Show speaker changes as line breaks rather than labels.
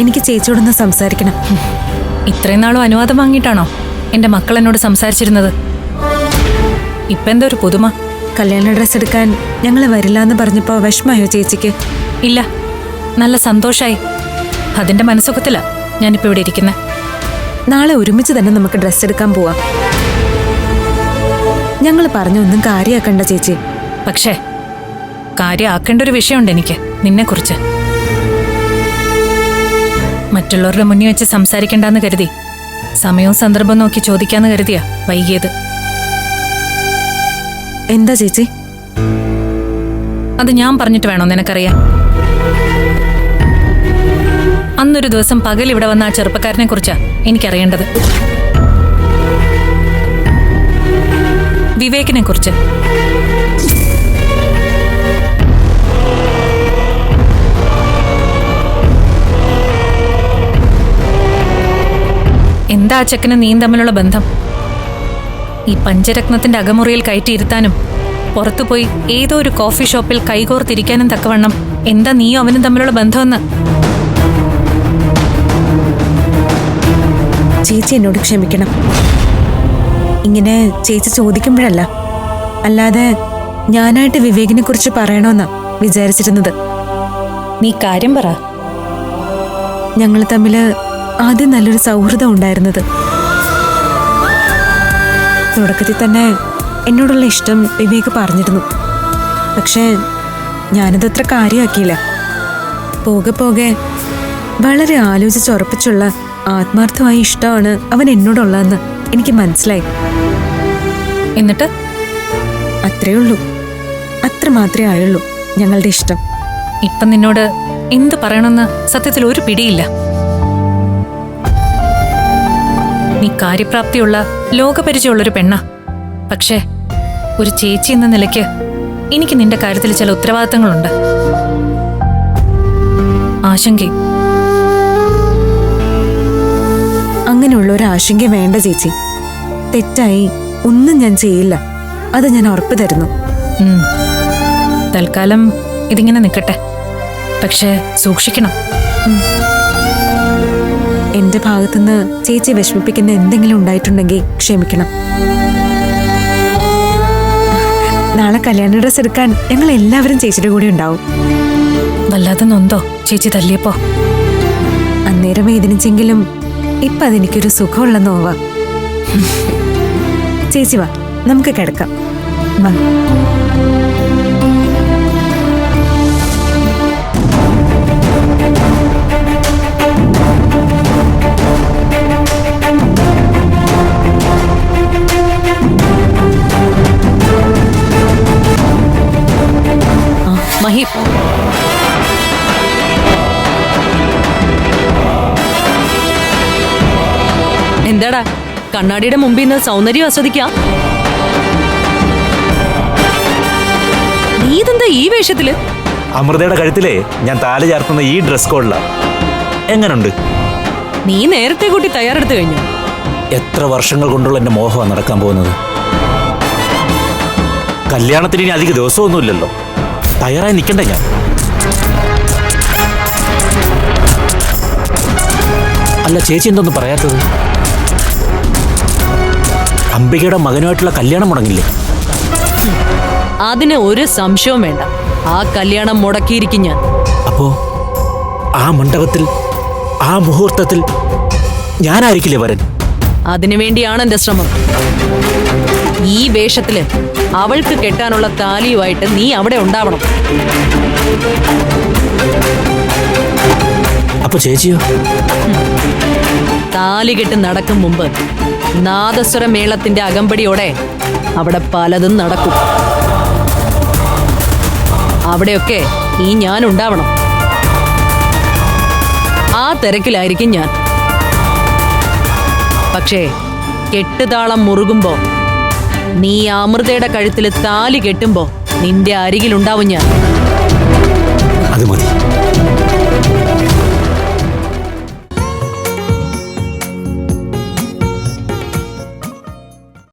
എനിക്ക് ചേച്ചിയോടൊന്ന് സംസാരിക്കണം.
ഇത്രയും നാളും അനുവാദം വാങ്ങിയിട്ടാണോ എന്റെ മക്കൾ എന്നോട് സംസാരിച്ചിരുന്നത്? ഇപ്പൊ എന്താ ഒരു പുതുമ?
കല്യാണ ഡ്രസ് എടുക്കാൻ ഞങ്ങൾ വരില്ല എന്ന് പറഞ്ഞപ്പോ വിഷമായോ ചേച്ചിക്ക്?
ഇല്ല നല്ല സന്തോഷായി. അതിന്റെ മനസ്സുഖത്തില ഞാനിപ്പോ ഇവിടെ ഇരിക്കുന്നത്
നാളെ ഒരുമിച്ച് തന്നെ നമുക്ക് ഡ്രസ് എടുക്കാൻ പോവാം. ഞങ്ങൾ പറഞ്ഞൊന്നും കാര്യമാക്കണ്ട ചേച്ചി.
പക്ഷേ കാര്യമാക്കേണ്ട ഒരു വിഷയമുണ്ട് എനിക്ക് നിന്നെക്കുറിച്ച്. മറ്റുള്ളവരുടെ മുന്നിൽ വെച്ച് സംസാരിക്കണ്ടെന്ന് കരുതി. സമയവും സന്ദർഭം നോക്കി ചോദിക്കാന്ന് കരുതിയാ വൈകിയത്.
എന്താ ചേച്ചി?
അത് ഞാൻ പറഞ്ഞിട്ട് വേണോ നിനക്കറിയാൻ? അന്നൊരു ദിവസം പകൽ ഇവിടെ വന്ന ആ ചെറുപ്പക്കാരനെ കുറിച്ചാ എനിക്കറിയേണ്ടത്. വിവേകിനെ കുറിച്ച്. എന്താ ആ ചെക്കനും നീയും തമ്മിലുള്ള ബന്ധം. ഈ പഞ്ചരത്നത്തിന്റെ അകമുറിയിൽ കയറ്റിയിരുത്താനും പുറത്തുപോയി ഏതോ ഒരു കോഫി ഷോപ്പിൽ കൈകോർത്തിരിക്കാനും തക്കവണ്ണം എന്താ നീയും അവനും തമ്മിലുള്ള ബന്ധമെന്ന്?
ചേച്ചി എന്നോട് ക്ഷമിക്കണം. ഇങ്ങനെ ചേച്ചി ചോദിക്കുമ്പോഴല്ല. അല്ലാതെ ഞാനായിട്ട് വിവേകിനെ കുറിച്ച് പറയണമെന്നാ വിചാരിച്ചിരുന്നത്.
നീ കാര്യം പറ.
ഞങ്ങൾ തമ്മിൽ ആദ്യം നല്ലൊരു സൗഹൃദം ഉണ്ടായിരുന്നത്. തുടക്കത്തിൽ തന്നെ എന്നോടുള്ള ഇഷ്ടം വിവേക് പറഞ്ഞിരുന്നു. പക്ഷേ ഞാനതത്ര കാര്യമാക്കിയില്ല. പോകെ പോകെ വളരെ ആലോചിച്ചുറപ്പിച്ചുള്ള ആത്മാർത്ഥമായ ഇഷ്ടമാണ് അവൻ എന്നോടുള്ളതെന്ന് എനിക്ക് മനസ്സിലായി.
എന്നിട്ട്?
അത്രേ ഉള്ളൂ. അത്ര മാത്രമേ ആയുള്ളൂ ഞങ്ങളുടെ ഇഷ്ടം.
ഇപ്പം നിന്നോട് എന്ത് പറയണമെന്ന് സത്യത്തിൽ ഒരു പിടിയില്ല. നീ കാര്യപ്രാപ്തിയുള്ള ലോകപരിചയമുള്ളൊരു പെണ്ണാ. പക്ഷേ ഒരു ചേച്ചി എന്ന നിലയ്ക്ക് എനിക്ക് നിന്റെ കാര്യത്തിൽ ചില ഉത്തരവാദിത്തങ്ങളുണ്ട്. ആശങ്ക.
അങ്ങനെയുള്ള ഒരു ആശങ്ക വേണ്ട ചേച്ചി. തെറ്റായി ഒന്നും ഞാൻ ചെയ്യില്ല. അത് ഞാൻ ഉറപ്പ് തരുന്നു.
തൽക്കാലം ഇതിങ്ങനെ നിൽക്കട്ടെ. പക്ഷേ സൂക്ഷിക്കണം.
എന്റെ ഭാഗത്തുനിന്ന് ചേച്ചി വിഷമിപ്പിക്കുന്ന എന്തെങ്കിലും ഉണ്ടായിട്ടുണ്ടെങ്കിൽ ക്ഷമിക്കണം. നാളെ കല്യാണ ഡ്രസ് എടുക്കാൻ ഞങ്ങൾ എല്ലാവരും ചേച്ചിയുടെ കൂടെ ഉണ്ടാവും.
വല്ലാതെ നൊന്തോ ചേച്ചി തല്ലിയപ്പോ?
അന്നേരം വേദനിച്ചെങ്കിലും ഇപ്പൊ അതെനിക്കൊരു സുഖമുള്ള നോവ. ചേച്ചി വാ നമുക്ക് കിടക്കാം. വാ.
മഹി
എന്താടാ? കണ്ണാടിയുടെ മുമ്പിൽ നിന്ന് സൗന്ദര്യം ആസ്വദിക്കാം. നീ ഇതെന്താ ഈ വേഷത്തിൽ?
അമൃതയുടെ കഴുത്തിലെ ഞാൻ താല ചേർത്തുന്ന ഈ ഡ്രസ് കോഡില എങ്ങനുണ്ട്?
നീ നേരത്തെ കൂട്ടി തയ്യാറെടുത്തു കഴിഞ്ഞു.
എത്ര വർഷങ്ങൾ കൊണ്ടുള്ള എന്റെ മോഹമാണ് നടക്കാൻ പോകുന്നത്? കല്യാണത്തിന് ഇനി അധിക ദിവസമൊന്നുമില്ലല്ലോ. തയ്യാറായി നിൽക്കണ്ടേ ഞാൻ? അല്ല ചേച്ചി എന്തൊന്നും പറയാത്തത്? അംബികയുടെ മകനുമായിട്ടുള്ള കല്യാണം മുടങ്ങില്ലേ?
അതിന് ഒരു സംശയവും വേണ്ട. ആ കല്യാണം മുടക്കിയിരിക്കും ഞാൻ.
അപ്പോ ആ മണ്ഡപത്തിൽ ആ മുഹൂർത്തത്തിൽ ഞാനായിരിക്കില്ലേ വരൻ?
അതിനു വേണ്ടിയാണ് എന്റെ ശ്രമം. വേഷത്തിൽ അവൾക്ക് കെട്ടാനുള്ള താലിയുമായിട്ട് നീ അവിടെ ഉണ്ടാവണം.
അപ്പൊ ചേച്ചിയോ?
താലി കെട്ട് നടക്കും മുമ്പ് നാദസ്വര മേളത്തിന്റെ അകമ്പടിയോടെ അവിടെ പലതും നടക്കും. അവിടെയൊക്കെ ഈ ഞാൻ ഉണ്ടാവണം. ആ തിരക്കിലായിരിക്കും ഞാൻ. പക്ഷേ കെട്ടുതാളം മുറുകുമ്പോ നീ അമൃതയുടെ കഴുത്തിൽ താലി കെട്ടുമ്പോ നിന്റെ അരികിലുണ്ടാവും ഞാൻ.